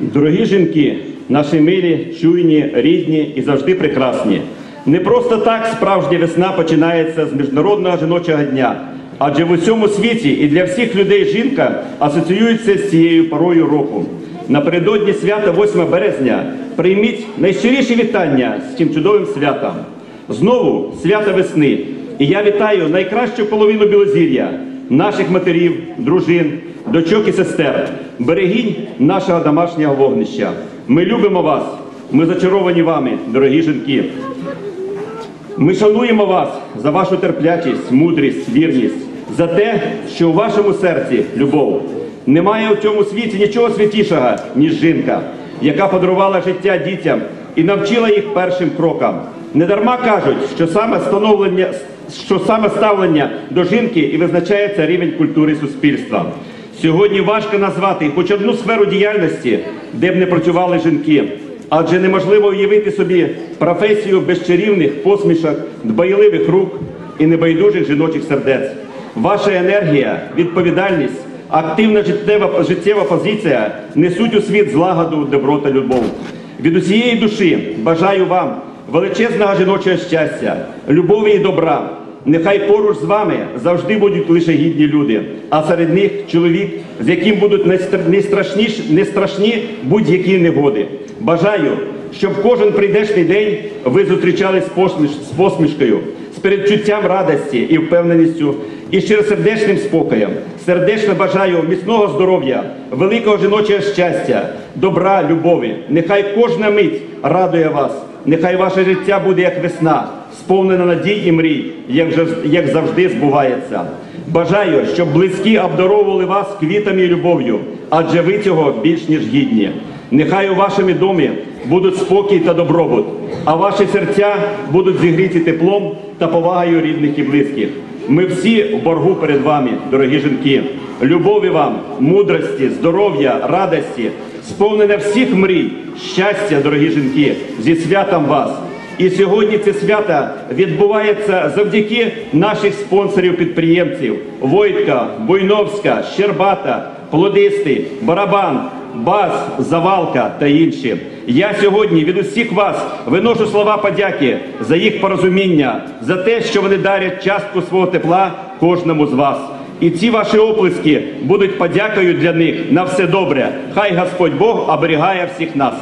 Дорогі жінки, наші милі, чуйні, рідні і завжди прекрасні. Не просто так справжня весна починається з Міжнародного жіночого дня, адже в усьому світі і для всіх людей жінка асоціюється з цією порою року. Напередодні свята 8 березня прийміть найщиріші вітання з цим чудовим святом. Знову свято весни. І я вітаю найкращу половину Білозір'я, наших матерів, дружин, дочок і сестер, берегінь нашого домашнього вогнища. Ми любимо вас, ми зачаровані вами, дорогі жінки. Ми шануємо вас за вашу терплячість, мудрість, вірність, за те, що у вашому серці любов. Немає у цьому світі нічого святішого, ніж жінка, яка подарувала життя дітям і навчила їх першим крокам. Недарма кажуть, що саме становлення, що саме ставлення до жінки і визначається рівень культури суспільства. Сьогодні важко назвати хоч одну сферу діяльності, де б не працювали жінки. Адже неможливо уявити собі професію без чарівних посмішок, дбайливих рук і небайдужих жіночих сердець. Ваша енергія, відповідальність, активна життєва, життєва позиція несуть у світ злагоду, добро та любов. Від усієї душі бажаю вам величезного жіночого щастя, любові і добра. Нехай поруч з вами завжди будуть лише гідні люди, а серед них чоловік, з яким будуть найстра- найстрашніш- не страшні будь-які негоди. Бажаю, щоб кожен прийдешній день ви зустрічались з посмішкою, з передчуттям радості і впевненістю, і щиросердечним спокоєм. Сердечно бажаю міцного здоров'я, великого жіночого щастя, добра, любові. Нехай кожна мить радує вас. Нехай ваше життя буде як весна, сповнена надій і мрій, як, завжди збувається. Бажаю, щоб близькі обдаровували вас квітами і любов'ю, адже ви цього більш ніж гідні. Нехай у вашому домі будуть спокій та добробут, а ваші серця будуть зігріті теплом та повагою рідних і близьких. Ми всі в боргу перед вами, дорогі жінки. Любові вам, мудрості, здоров'я, радості, сповнене всіх мрій, щастя, дорогі жінки, зі святом вас. І сьогодні це свято відбувається завдяки наших спонсорів-підприємців Войтка, Буйновська, Щербата, Плодисти, Барабан, Бас, Завалка та інші. Я сьогодні від усіх вас виношу слова подяки за їх порозуміння, за те, що вони дарять частку свого тепла кожному з вас. І ці ваші оплески будуть подякою для них на все добре. Хай Господь Бог оберігає всіх нас.